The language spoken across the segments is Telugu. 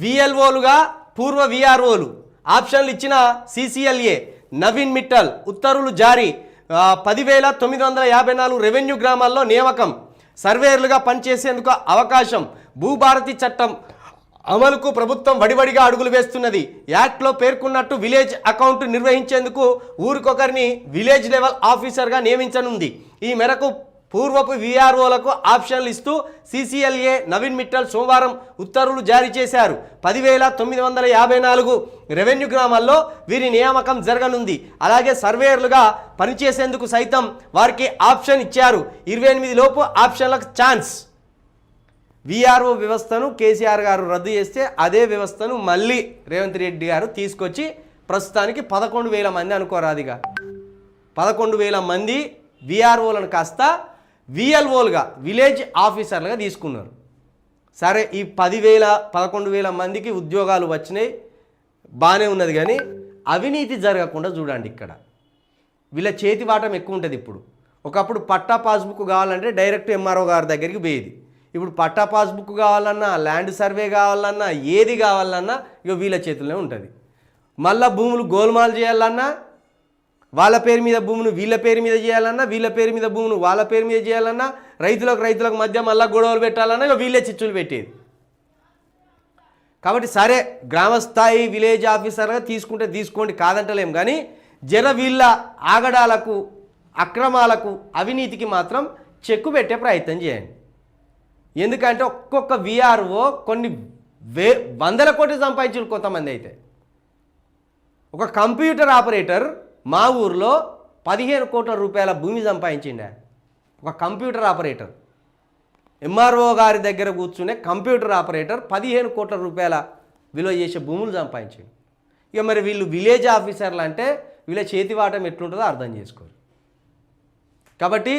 విఎల్ఓలుగా పూర్వ విఆర్ఓలు ఆప్షన్లు ఇచ్చిన సిసిఎల్ఏ నవీన్ మిట్టల్ ఉత్తర్వులు జారీ. పదివేల తొమ్మిది వందల యాభై నాలుగు రెవెన్యూ గ్రామాల్లో నియామకం. సర్వేయర్లుగా పనిచేసేందుకు అవకాశం. భూభారతి చట్టం అమలుకు ప్రభుత్వం వడివడిగా అడుగులు వేస్తున్నది. యాక్ట్లో పేర్కొన్నట్టు విలేజ్ అకౌంట్ నిర్వహించేందుకు ఊరికొకరిని విలేజ్ లెవెల్ ఆఫీసర్గా నియమించనుంది. ఈ మేరకు పూర్వపు విఆర్ఓలకు ఆప్షన్లు ఇస్తూ సిసిఎల్ఏ నవీన్ మిట్టల్ సోమవారం ఉత్తర్వులు జారీ చేశారు. పదివేల తొమ్మిది వందల యాభై నాలుగు రెవెన్యూ గ్రామాల్లో వీరి నియామకం జరగనుంది. అలాగే సర్వేయర్లుగా పనిచేసేందుకు సైతం వారికి ఆప్షన్ ఇచ్చారు. ఇరవై ఎనిమిది లోపు ఆప్షన్లకు ఛాన్స్. విఆర్ఓ వ్యవస్థను కేసీఆర్ గారు రద్దు చేస్తే అదే వ్యవస్థను మళ్ళీ రేవంత్ రెడ్డి గారు తీసుకొచ్చి ప్రస్తుతానికి పదకొండు వేల మంది అనుకోరాదిగా. పదకొండు వేల మంది విఆర్ఓలను కాస్త విఎల్ఓలుగా విలేజ్ ఆఫీసర్లుగా తీసుకున్నారు. సరే ఈ పదివేల పదకొండు వేల మందికి ఉద్యోగాలు వచ్చినాయి బాగానే ఉన్నది కానీ అవినీతి జరగకుండా చూడండి ఇక్కడ. వీళ్ళ చేతి వాటం ఎక్కువ ఉంటుంది ఇప్పుడు. ఒకప్పుడు పట్టా పాస్బుక్ కావాలంటే డైరెక్ట్ ఎంఆర్ఓ గారి దగ్గరికి పోయేది. ఇప్పుడు పట్టా పాస్బుక్ కావాలన్నా ల్యాండ్ సర్వే కావాలన్నా ఏది కావాలన్నా ఇక వీళ్ళ చేతుల్లోనే ఉంటుంది. మళ్ళా భూములు గోల్మాల్ చేయాలన్నా వాళ్ళ పేరు మీద భూమును వీళ్ళ పేరు మీద చేయాలన్నా వీళ్ళ పేరు మీద భూములు వాళ్ళ పేరు మీద చేయాలన్నా రైతులకు రైతులకు మధ్య మళ్ళీ గొడవలు పెట్టాలన్నా ఇక వీళ్ళే చిచ్చులు పెట్టేది. కాబట్టి సరే గ్రామస్థాయి విలేజ్ ఆఫీసర్గా తీసుకుంటే తీసుకోండి కాదంటలేం కానీ జర వీళ్ళ ఆగడాలకు అక్రమాలకు అవినీతికి మాత్రం చెక్కు పెట్టే ప్రయత్నం చేయండి. ఎందుకంటే ఒక్కొక్క విఆర్ఓ కొన్ని వే వందల కోట్లు సంపాదించు కొంతమంది అయితే. ఒక కంప్యూటర్ ఆపరేటర్ మా ఊర్లో పదిహేను కోట్ల రూపాయల భూమి సంపాదించిండే. ఒక కంప్యూటర్ ఆపరేటర్. ఎంఆర్ఓ గారి దగ్గర కూర్చునే కంప్యూటర్ ఆపరేటర్ పదిహేను కోట్ల రూపాయల విలువ చేసే భూములు సంపాదించాడు. ఇక మరి వీళ్ళు విలేజ్ ఆఫీసర్లు అంటే వీళ్ళ చేతివాటం ఎట్లుంటుందో అర్థం చేసుకోరు. కాబట్టి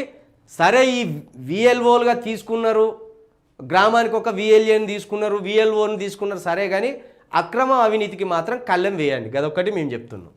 సరే ఈ విఎల్ఓలుగా తీసుకున్నారు గ్రామానికి ఒక విఎల్ఏని తీసుకున్నారు విఎల్ఓని తీసుకున్నారు సరే కానీ అక్రమ అవినీతికి మాత్రం కళ్ళెం వేయండి. గదొక్కటి మేము చెప్తున్నాం.